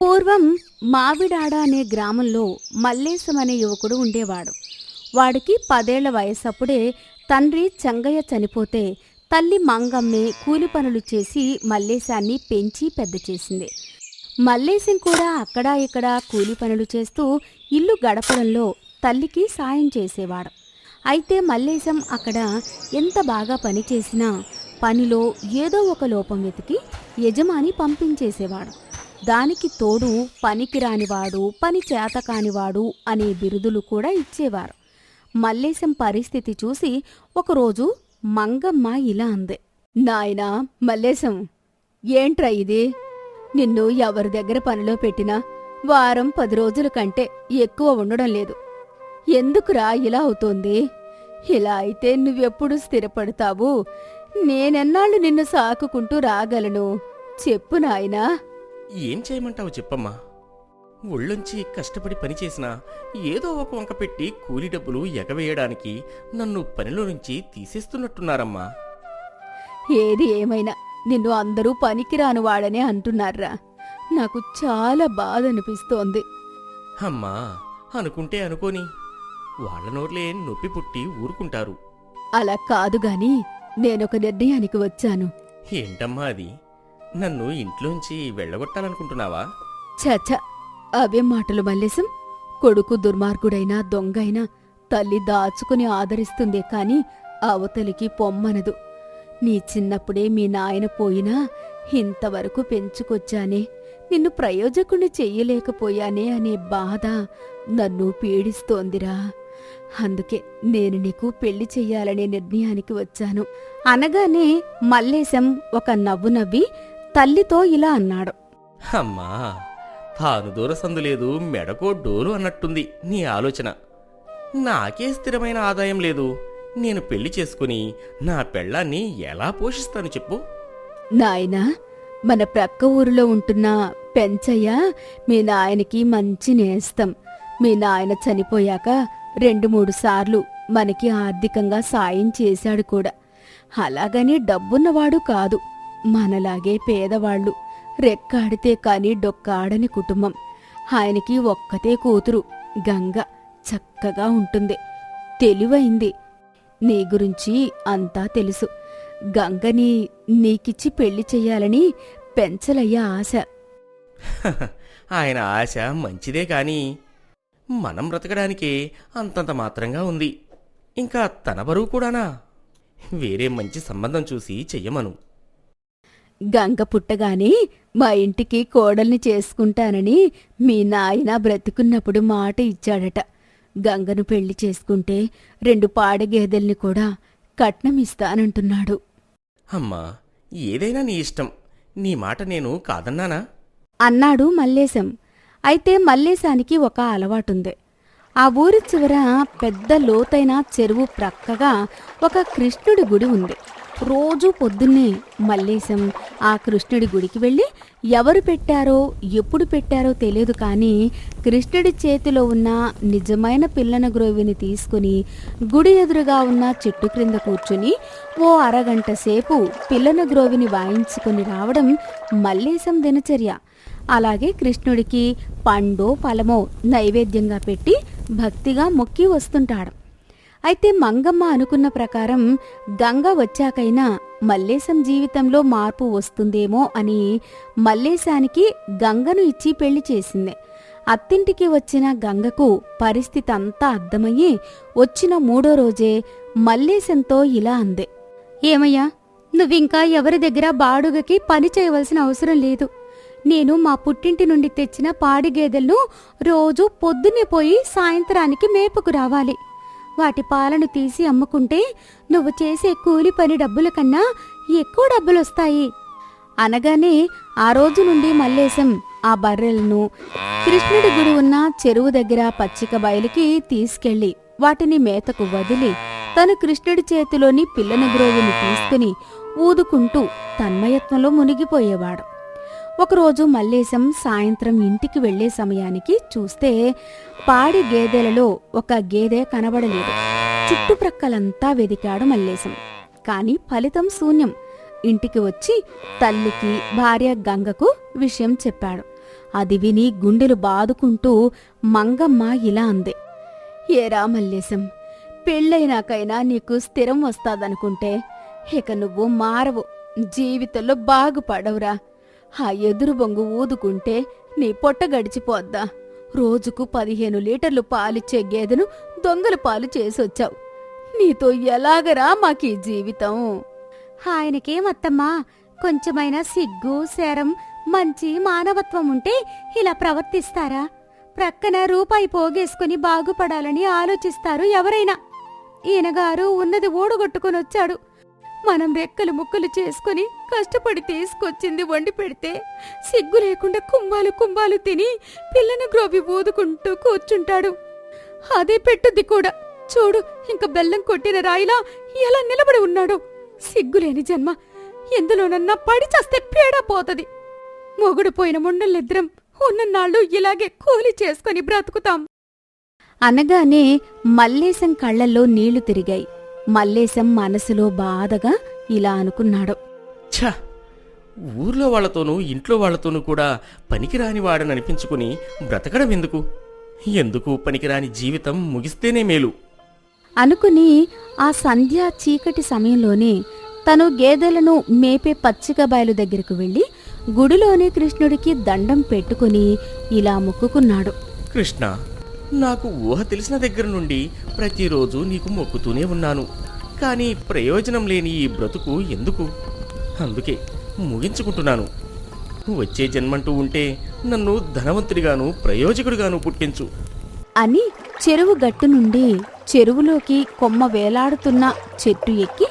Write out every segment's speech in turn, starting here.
పూర్వం మావిడాడ అనే గ్రామంలో మల్లేశం అనే యువకుడు ఉండేవాడు. వాడికి పదేళ్ళ వయసప్పుడే తండ్రి చంగయ్య చనిపోతే తల్లి మంగమ్మే కూలి పనులు చేసి మల్లేశాన్ని పెంచి పెద్ద చేసింది. మల్లేశం కూడా అక్కడా ఇక్కడ కూలి పనులు చేస్తూ ఇల్లు గడపడంలో తల్లికి సాయం చేసేవాడు. అయితే మల్లేశం అక్కడ ఎంత బాగా పని చేసినా పనిలో ఏదో ఒక లోపం వెతికి యజమాని పంపించేసేవాడు. దానికి తోడు పనికిరానివాడు పని చేత కానివాడు అనే బిరుదులు కూడా ఇచ్చేవారు. మల్లేశం పరిస్థితి చూసి ఒకరోజు మంగమ్మ ఇలా అంది. నాయనా మల్లేశం ఏంట్రా ఇది? నిన్ను ఎవరి దగ్గర పనిలో పెట్టినా వారం పది రోజుల కంటే ఎక్కువ ఉండడం లేదు. ఎందుకురా ఇలా అవుతోంది? ఇలా అయితే నువ్వెప్పుడు స్థిరపడతావు? నేనెన్నాళ్ళు నిన్ను సాకుకుంటూ రాగలను? చెప్పు నాయనా. ఏం చేయమంటావు చెప్పమ్మా? ఒళ్ళొంచి కష్టపడి పనిచేసినా ఏదో ఒక వంక పెట్టి కూలి డబ్బులు ఎగవేయడానికి నన్ను పనిలో నుంచి తీసేస్తున్నట్టున్నారమ్మా. ఏది ఏమైనా నిన్ను అందరూ పనికిరాను వాడనే అంటున్నారా నాకు చాలా బాధ అనిపిస్తోంది. అమ్మా అనుకుంటే అనుకోని. వాళ్ళ నోర్లే నొప్పి పుట్టి ఊరుకుంటారు. అలా కాదు గాని నేనొక నిర్ణయానికి వచ్చాను. ఏంటమ్మా అది? నన్ను ఇంట్లోంచి వెళ్ళగొట్టాలనుకుంటున్నావా? చచ అవే మాటలు మల్లేశం. కొడుకు దుర్మార్గుడైనా దొంగైనా తల్లి దాచుకుని ఆదరిస్తుందే కాని అవతలికి పొమ్మనదు. నీ చిన్నప్పుడే మీ నాయన పోయినా ఇంతవరకు పెంచుకొచ్చానే. నిన్ను ప్రయోజకుని చెయ్యలేకపోయానే అనే బాధ నన్ను పీడిస్తోందిరా. అందుకే నేను నీకు పెళ్ళి చెయ్యాలనే నిర్ణయానికి వచ్చాను. అనగానే మల్లేశం ఒక నవ్వు నవ్వి తల్లితో ఇలా అన్నాడు. అమ్మా తాను దూర సందు లేదు మెడకో డోలు అన్నట్టుంది నీ ఆలోచన. నాకే స్థిరమైన ఆదాయం లేదు. నేను పెళ్ళి చేసుకుని నా పెళ్ళాన్ని ఎలా పోషిస్తాను చెప్పు. నాయనా మన ప్రక్క ఊరిలో ఉంటున్న పెంచయ్య మీ నాయనకి మంచి నేస్తం. మీ నాయన చనిపోయాక రెండు మూడు సార్లు మనకి ఆర్థికంగా సాయం చేశాడు కూడా. అలాగని డబ్బున్నవాడు కాదు. మనలాగే పేదవాళ్ళు రెక్కాడితే కాని డొక్కాడని కుటుంబం. ఆయనకి ఒక్కతే కూతురు. గంగ చక్కగా ఉంటుంది. తెలివైంది. నీ గురించి అంతా తెలుసు. గంగని నీకిచ్చి పెళ్ళి చెయ్యాలని పెంచలయ్య ఆశ. ఆయన ఆశ మంచిదే కాని మనం బ్రతకడానికి అంతంత మాత్రంగా ఉంది. ఇంకా తన బరువు కూడానా? వేరే మంచి సంబంధం చూసి చెయ్యమను. గంగ పుట్టగానే మా ఇంటికి కోడల్ని చేసుకుంటానని మీ నాయన బ్రతికున్నప్పుడు మాట ఇచ్చాడట. గంగను పెళ్ళి చేసుకుంటే రెండు పాడగేదెల్ని కూడా కట్నం ఇస్తానంటున్నాడు. అమ్మా ఏదైనా నీ ఇష్టం. నీ మాట నేను కాదన్నానా? అన్నాడు మల్లేశం. అయితే మల్లేశానికి ఒక అలవాటుంది. ఆ ఊరి చివర పెద్ద లోతైన చెరువు ప్రక్కగా ఒక కృష్ణుడి గుడి ఉంది. రోజూ పొద్దున్నే మల్లేశం ఆ కృష్ణుడి గుడికి వెళ్ళి ఎవరు పెట్టారో ఎప్పుడు పెట్టారో తెలియదు కానీ కృష్ణుడి చేతిలో ఉన్న నిజమైన పిల్లన గ్రోవిని తీసుకుని గుడి ఎదురుగా ఉన్న చెట్టు క్రింద కూర్చుని ఓ అరగంట సేపు పిల్లన గ్రోవిని వాయించుకొని రావడం మల్లేశం దినచర్య. అలాగే కృష్ణుడికి పండో ఫలమో నైవేద్యంగా పెట్టి భక్తిగా మొక్కి వస్తుంటాడు. అయితే మంగమ్మ అనుకున్న ప్రకారం గంగ వచ్చాకైనా మల్లేశం జీవితంలో మార్పు వస్తుందేమో అని మల్లేశానికి గంగను ఇచ్చి పెళ్ళి చేసింది. అత్తింటికి వచ్చిన గంగకు పరిస్థితి అంతా అర్థమయ్యి వచ్చిన మూడో రోజే మల్లేశంతో ఇలా అందే. ఏమయ్యా నువ్వింకా ఎవరి దగ్గర బాడుగకి పని చేయవలసిన అవసరం లేదు. నేను మా పుట్టింటి నుండి తెచ్చిన పాడి గేదెలను రోజు పొద్దున్నే పోయి సాయంత్రానికి మేపుకు రావాలి. వాటి పాలను తీసి అమ్ముకుంటే నువ్వు చేసే కూలి పని డబ్బుల కన్నా ఎక్కువ డబ్బులొస్తాయి. అనగానే ఆ రోజు నుండి మల్లేశం ఆ బర్రెలను కృష్ణుడి గుడి ఉన్న చెరువు దగ్గర పచ్చిక బయలుకి తీసుకెళ్ళి వాటిని మేతకు వదిలి తను కృష్ణుడి చేతిలోని పిల్లన గ్రోవిని తీసుకుని ఊదుకుంటూ తన్మయత్వంలో మునిగిపోయేవాడు. ఒకరోజు మల్లేశం సాయంత్రం ఇంటికి వెళ్ళే సమయానికి చూస్తే పాడి గేదెలలో ఒక గేదె కనబడలేదు. చుట్టుప్రక్కలంతా వెదికాడు మల్లేశం. కాని ఫలితం శూన్యం. ఇంటికి వచ్చి తల్లికి భార్య గంగకు విషయం చెప్పాడు. అది విని గుండెలు బాదుకుంటూ మంగమ్మ ఇలా అంది. ఏరా మల్లేశం పెళ్ళైనాకైనా నీకు స్థిరం వస్తాదనుకుంటే ఇక నువ్వు మారవు. జీవితంలో బాగుపడవురా. ఆ ఎదురు బొంగు ఊదుకుంటే నీ పొట్ట గడిచిపోద్దా రోజుకు పదిహేను లీటర్లు పాలిచ్చే గేదెను దొంగల పాలు చేసొచ్చావు. నీతో ఎలాగరా మాకీ జీవితం? ఆయనకేమత్తమ్మా? కొంచెమైనా సిగ్గు శరం మంచి మానవత్వం ఉంటే ఇలా ప్రవర్తిస్తారా? ప్రక్కన రూపాయి పోగేసుకుని బాగుపడాలని ఆలోచిస్తారు ఎవరైనా. ఈయనగారు ఉన్నది ఓడగొట్టుకుని వచ్చాడు మనం రెక్కలు ముక్కలు చేసుకుని కష్టపడి తీసుకొచ్చింది వండి పెడితే సిగ్గు లేకుండా కుంభాలు కుంభాలు తిని పిల్లని గ్రోవి ఊదుకుంటూ కూర్చుంటాడు. అదే పెట్టుద్ది కూడా. చూడు ఇంక బెల్లం కొట్టిన రాయిలా ఎలా నిలబడి ఉన్నాడు. సిగ్గులేని జన్మ. ఎందులోనన్నా పడి చస్తే పేడా పోతది. మొగుడు పోయిన ముండలిద్దరం ఉన్నన్నాళ్ళు ఇలాగే కూలి చేసుకుని బ్రతుకుతాం. అనగానే మల్లేశం కళ్ళల్లో నీళ్ళు తిరిగాయి. మల్లేశం మనసులో బాధగా ఇలా అనుకున్నాడు. ఛ! ఊర్లో వాళ్ళతోనూ ఇంట్లో వాళ్ళతోనూ కూడా పనికిరాని వాడని అనిపించుకుని బ్రతకడం ఎందుకు? ఎందుకు పనికిరాని జీవితం ముగిస్తేనే మేలు? అనుకుని ఆ సంధ్యా చీకటి సమయంలోనే తను గేదెలను మేపే పచ్చిక బయలు దగ్గరకు వెళ్ళి గుడిలోని కృష్ణుడికి దండం పెట్టుకుని ఇలా మొక్కుకున్నాడు. కృష్ణ నాకు ఊహ తెలిసిన దగ్గర నుండి ప్రతిరోజు నీకు మొక్కుతూనే ఉన్నాను. కానీ ప్రయోజనం లేని ఈ బ్రతుకు ఎందుకు? అందుకే ముగించుకుంటున్నాను. వచ్చే జన్మంటూ ఉంటే నన్ను ధనవంతుడిగాను ప్రయోజకుడిగాను పుట్టించు. అని చెరువు గట్టు నుండి చెరువులోకి కొమ్మ వేలాడుతున్న చెట్టు ఎక్కి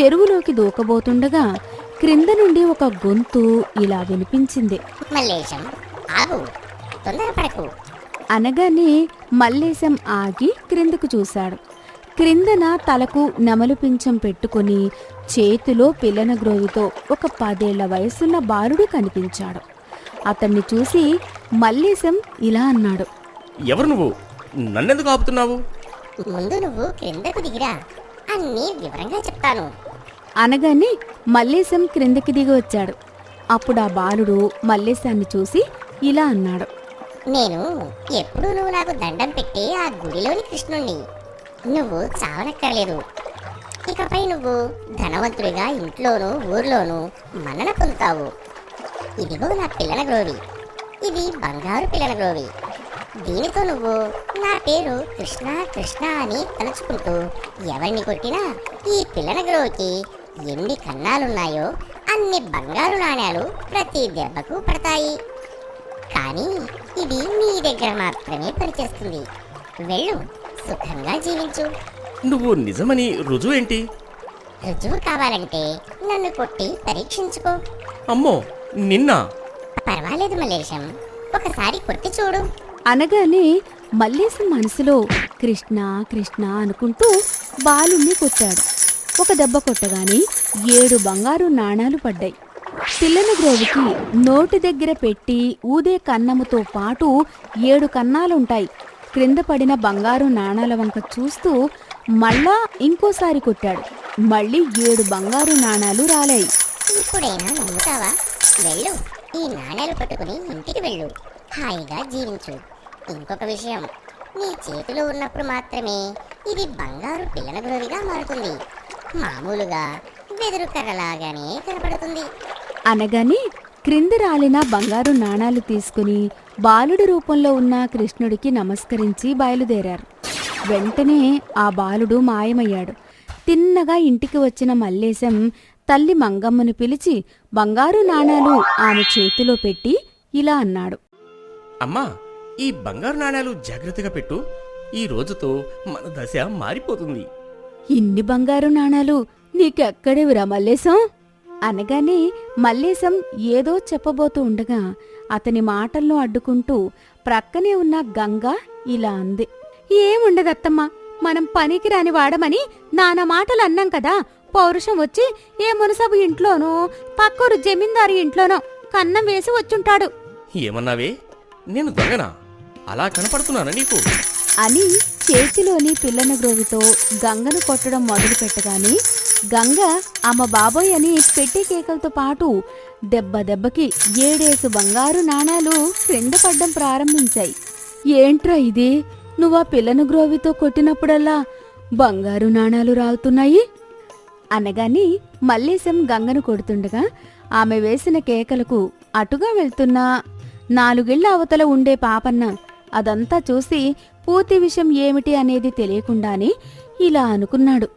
చెరువులోకి దూకబోతుండగా క్రింద నుండి ఒక గొంతు ఇలా వినిపించింది. మల్లేశం ఆగు. తొందరపడకు. అనగానే మల్లేశం ఆగి క్రిందకు చూశాడు. క్రిందన తలకు నెమలు పింఛం పెట్టుకుని చేతిలో పిల్లన గ్రోవితో ఒక పదేళ్ళ వయసున్న బాలుడు కనిపించాడు. అతన్ని చూసి మల్లేశం ఇలా అన్నాడు. ఎవరు నువ్వు? నన్నెందుకు ఆపుతున్నావు? ముందు నువ్వు క్రిందకు దిగిరా. అన్నీ వివరంగా చెప్తాను. అనగానే మల్లేశం క్రిందకి దిగి వచ్చాడు. అప్పుడు ఆ బాలుడు మల్లేశాన్ని చూసి ఇలా అన్నాడు. నేను ఎప్పుడు నువ్వు నాకు దండం పెట్టి ఆ గుడిలోని కృష్ణుణ్ణి. నువ్వు చావనక్కర్లేదు. ఇకపై నువ్వు ధనవంతుడిగా ఇంట్లోనూ ఊర్లోనూ మన్నన పొందుతావు. ఇదిగో నా పిల్లల గ్రోవి. ఇది బంగారు పిల్లల గ్రోవి. దీనితో నువ్వు నా పేరు కృష్ణ కృష్ణ అని తలుచుకుంటూ ఎవరిని కొట్టినా ఈ పిల్లల గ్రోవికి ఎన్ని కన్నాలున్నాయో అన్ని బంగారు నాణ్యాలు ప్రతి దెబ్బకు పడతాయి. కానీ ఇది నీ దగ్గర మాత్రమే పనిచేస్తుంది. వెళ్ళు సుఖంగా జీవించు. నువ్వు నిజమని రుజువేంటి రుజువు కావాలంటే నన్ను కొట్టి పరీక్షించుకో. అమ్మో నిన్న? పర్వాలేదు మల్లేశం ఒకసారి కొట్టి చూడు. అనగానే మల్లేశం మనసులో కృష్ణ కృష్ణ అనుకుంటూ బాలుణ్ణి కొట్టాడు. ఒక దెబ్బ కొట్టగానే ఏడు బంగారు నాణాలు పడ్డాయి. పిల్లని గ్రోవికి నోటి దగ్గర పెట్టి ఊదే కన్నముతో పాటు ఏడు కన్నాలుంటాయి. క్రింద పడిన బంగారు నాణాల వంక చూస్తూ మళ్ళా ఇంకోసారి కొట్టాడు. మళ్ళీ ఏడు బంగారు నాణాలు రాలాయి. ఇప్పుడైనా నమ్ముతావా? వెళ్ళు. ఈ నాణేలు పట్టుకుని ఇంటికి వెళ్ళు. హాయిగా జీవించు. ఇంకొక విషయం. నీ చేతిలో ఉన్నప్పుడు మాత్రమే ఇది బంగారు పిల్లల గురువిగా మారుతుంది. మామూలుగా వెదురు కర్రలాగానే కనపడుతుంది. అనగానే క్రింద రాలిన బంగారు నాణాలు తీసుకుని బాలుడి రూపంలో ఉన్న కృష్ణుడికి నమస్కరించి బయలుదేరారు. వెంటనే ఆ బాలుడు మాయమయ్యాడు. తిన్నగా ఇంటికి వచ్చిన మల్లేశం తల్లి మంగమ్మను పిలిచి బంగారు నాణాలు ఆమె చేతిలో పెట్టి ఇలా అన్నాడు. అమ్మా ఈ బంగారు నాణేలు జాగ్రత్తగా పెట్టు. ఈ రోజుతో మన దశ మారిపోతుంది. ఇన్ని బంగారు నాణాలు నీకెక్కడేవిరా మల్లేశం? అనగానే మల్లేశం ఏదో చెప్పబోతూ ఉండగా అతని మాటల్లో అడ్డుకుంటూ ప్రక్కనే ఉన్న గంగ ఇలా అంది. ఏముండదత్తమ్మా మనం పనికి రాని వాడమని నానా మాటలు అన్నాం కదా పౌరుషం వచ్చి ఏ మునసబు ఇంట్లోనో పక్కూరు జమీందారు ఇంట్లోనో కన్నం వేసి వచ్చుంటాడు. ఏమన్నావే? నేను దొంగనా? అలా కనపడుతున్నానా నీకు? అని చేతిలోని పిల్లన గ్రోవితో గంగను కొట్టడం మొదలు పెట్టగానే గంగ అమ్మ బాబోయ్ అని పెట్టి కేకలతో పాటు దెబ్బ దెబ్బకి ఏడేసు బంగారు నాణాలు క్రింద పడ్డం ప్రారంభించాయి. ఏంట్రా ఇది? నువ్వా పిల్లను గ్రోవితో కొట్టినప్పుడల్లా బంగారు నాణాలు రాలుతున్నాయి? అనగాని మల్లేశం గంగను కొడుతుండగా ఆమె వేసిన కేకలకు అటుగా వెళ్తున్న నాలుగేళ్ళ అవతల ఉండే పాపన్న అదంతా చూసి పూర్తి విషయం ఏమిటి అనేది తెలియకుండానే ఇలా అనుకున్నాడు.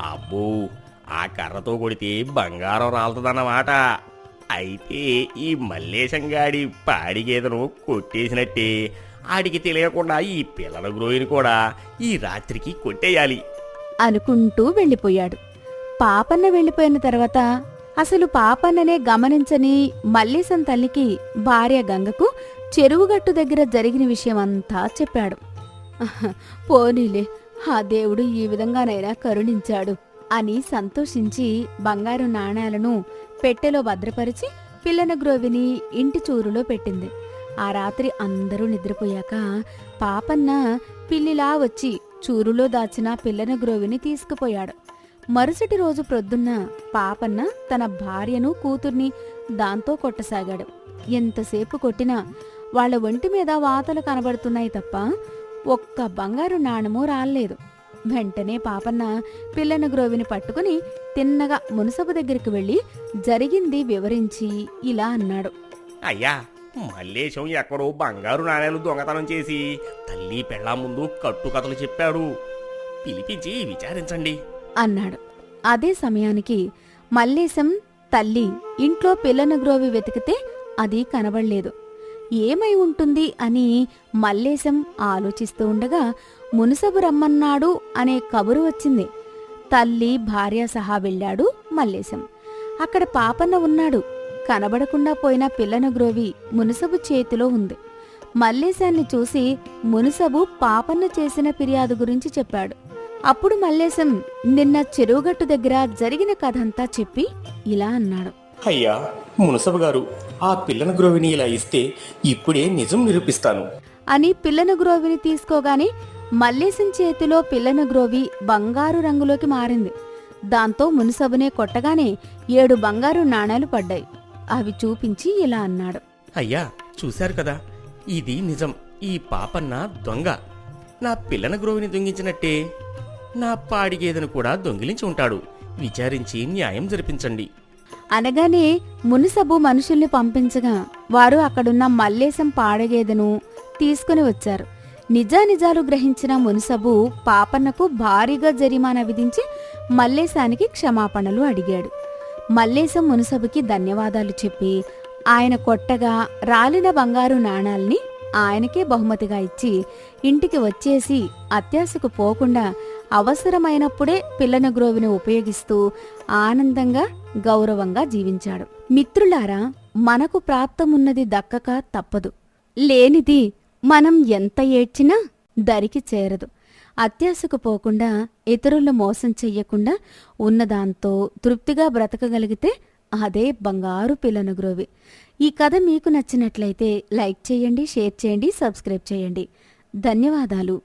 అబ్బో ఆ కర్రతో కొడితే బంగారం రాలుతుందన్నమాట. అయితే ఈ మల్లేశంగాడి పాడి గేదెను కొట్టేసినట్టే. ఆడికి తెలియకుండా ఈ పిల్లల గ్రోయిని కూడా ఈ రాత్రికి కొట్టేయాలి. అనుకుంటూ వెళ్ళిపోయాడు. పాపన్న వెళ్ళిపోయిన తర్వాత అసలు పాపన్ననే గమనించని మల్లేశం తల్లికి భార్య గంగకు చెరువుగట్టు దగ్గర జరిగిన విషయమంతా చెప్పాడు. పోనీలే. ఆ దేవుడు ఈ విధంగానైనా కరుణించాడు అని సంతోషించి బంగారు నాణాలను పెట్టెలో భద్రపరిచి పిల్లన గ్రోవిని ఇంటి చూరులో పెట్టింది. ఆ రాత్రి అందరూ నిద్రపోయాక పాపన్న పిల్లిలా వచ్చి చూరులో దాచిన పిల్లన గ్రోవిని తీసుకుపోయాడు. మరుసటి రోజు ప్రొద్దున్న పాపన్న తన భార్యను కూతుర్ని దాంతో కొట్టసాగాడు. ఎంతసేపు కొట్టినా వాళ్ళ ఒంటి మీద వాతలు కనబడుతున్నాయి తప్ప ఒక్క బంగారు నాణము రాలేదు వెంటనే పాపన్న పిల్లన గ్రోవిని పట్టుకుని తిన్నగా మునసబు దగ్గరికి వెళ్ళి జరిగింది వివరించి ఇలా అన్నాడు. అయ్యా మల్లేశం ఎక్కడో బంగారు నాణేలు దొంగతనం చేసి తల్లి పెళ్ళా ముందు కట్టుకథలు చెప్పాడు. పిలిపించి విచారించండి. అన్నాడు. అదే సమయానికి మల్లేశం తల్లి ఇంట్లో పిల్లన గ్రోవి వెతికితే అది కనబడలేదు. ఏమై ఉంటుంది అని మల్లేశం ఆలోచిస్తూ ఉండగా మునసబు రమ్మన్నాడు అనే కబురు వచ్చింది. తల్లి భార్య సహా వెళ్ళాడు మల్లేశం. అక్కడ పాపన్న ఉన్నాడు. కనబడకుండా పోయిన పిల్లన గ్రోవి మునసబు చేతిలో ఉంది. మల్లేశాన్ని చూసి మునసబు పాపన్న చేసిన ఫిర్యాదు గురించి చెప్పాడు. అప్పుడు మల్లేశం నిన్న చెరువుగట్టు దగ్గర జరిగిన కథంతా చెప్పి ఇలా అన్నాడు. అయ్యా మునసబు గారు ఆ పిల్లన గ్రోవిని ఇలా ఇస్తే ఇప్పుడే నిజం నిరూపిస్తాను. అని పిల్లన గ్రోవిని తీసుకోగానే మల్లేశం చేతిలో పిల్లన గ్రోవి బంగారు రంగులోకి మారింది. దాంతో మునుసబునే కొట్టగానే ఏడు బంగారు నాణాలు పడ్డాయి. అవి చూపించి ఇలా అన్నాడు. అయ్యా చూశారు కదా ఇది నిజం ఈ పాపన్న దొంగ. నా పిల్లన గ్రోవిని దొంగించినట్టే నా పాడి గేదెను కూడా దొంగిలించి ఉంటాడు. విచారించి న్యాయం జరిపించండి. అనగానే మునుసబు మనుషుల్ని పంపించగా వారు అక్కడున్న మల్లేశం పాడగేదెను తీసుకుని వచ్చారు. నిజానిజాలు గ్రహించిన మునుసబు పాపన్నకు భారీగా జరిమానా విధించి మల్లేశానికి క్షమాపణలు అడిగాడు. మల్లేశం మునుసబుకి ధన్యవాదాలు చెప్పి ఆయన కొట్టగా రాలిన బంగారు నాణాల్ని ఆయనకే బహుమతిగా ఇచ్చి ఇంటికి వచ్చేసి అత్యాశకు పోకుండా అవసరమైనప్పుడే పిల్లన గ్రోవిని ఉపయోగిస్తూ ఆనందంగా గౌరవంగా జీవించాడు. మిత్రులారా మనకు ప్రాప్తమున్నది దక్కక తప్పదు. లేనిది మనం ఎంత ఏడ్చినా దరికి చేరదు. అత్యాశకు పోకుండా ఇతరులు మోసం చెయ్యకుండా ఉన్నదాంతో తృప్తిగా బ్రతకగలిగితే అదే బంగారు పిల్లన గ్రోవి. ఈ కథ మీకు నచ్చినట్లయితే లైక్ చేయండి షేర్ చేయండి సబ్స్క్రైబ్ చేయండి. ధన్యవాదాలు.